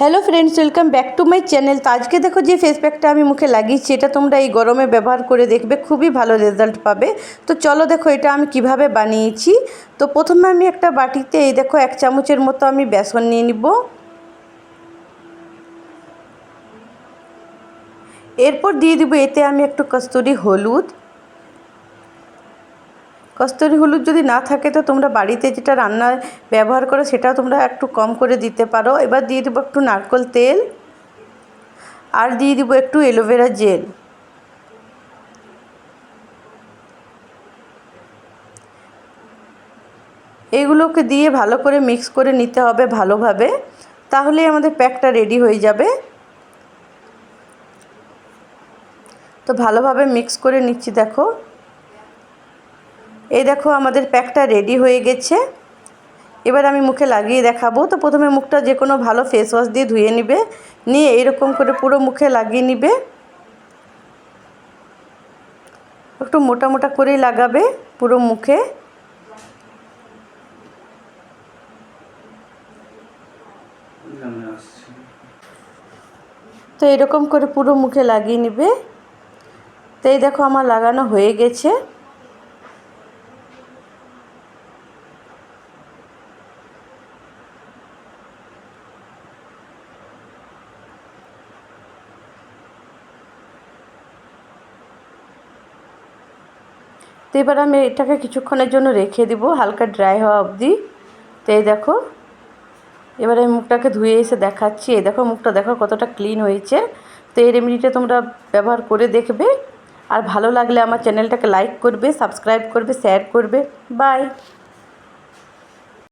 Hello friends welcome back to my channel তো আজকে দেখো যে ফেস প্যাকটা আমি মুখে লাগিয়েছি, এটা তোমরা এই গরমে ব্যবহার করে দেখবে, খুবই ভালো রেজাল্ট পাবে। তো চলো দেখো এটা আমি কীভাবে বানিয়েছি। তো প্রথমে আমি একটা বাটিতে এই দেখো এক চামচের মতো আমি বেসন নিয়ে নিব। এরপর দিয়ে দিব এতে আমি একটু কস্তুরি হলুদ। কস্তুরি হলুদ যদি না থাকে, তো তোমরা বাড়িতে যেটা রান্নায় ব্যবহার করো, সেটাও তোমরা একটু কম করে দিতে পারো। এবার দিয়ে দেবো একটু নারকল তেল আর দিয়ে দিব একটু অ্যালোভেরা জেল। এগুলোকে দিয়ে ভালো করে মিক্স করে নিতে হবে ভালোভাবে তাহলেই আমাদের প্যাকটা রেডি হয়ে যাবে। তো ভালোভাবে মিক্স করে নিচ্ছি, দেখো। এই দেখো আমাদের প্যাকটা রেডি হয়ে গেছে। এবার আমি মুখে লাগিয়ে দেখাবো। তো প্রথমে মুখটা যে কোনো ভালো ফেস ওয়াশ দিয়ে ধুয়ে নিবে। নিয়ে এরকম করে পুরো মুখে লাগিয়ে নিবে। একটু মোটা মোটা করেই লাগাবে পুরো মুখে। তো এরকম করে পুরো মুখে লাগিয়ে নিবে। তো এই দেখো আমার লাগানো হয়ে গেছে। তো এবার আমি এটাকে কিছুক্ষণের জন্য রেখে দেবো, হালকা ড্রাই হওয়া অবধি। তো এই দেখো, এবার আমি মুখটাকে ধুয়ে এসে দেখাচ্ছি। এই দেখো, মুখটা দেখো কতটা ক্লিন হয়েছে। তো এই রেমেডিটা তোমরা ব্যবহার করে দেখবে। আর ভালো লাগলে আমার চ্যানেলটাকে লাইক করবে সাবস্ক্রাইব করবে শেয়ার করবে। বাই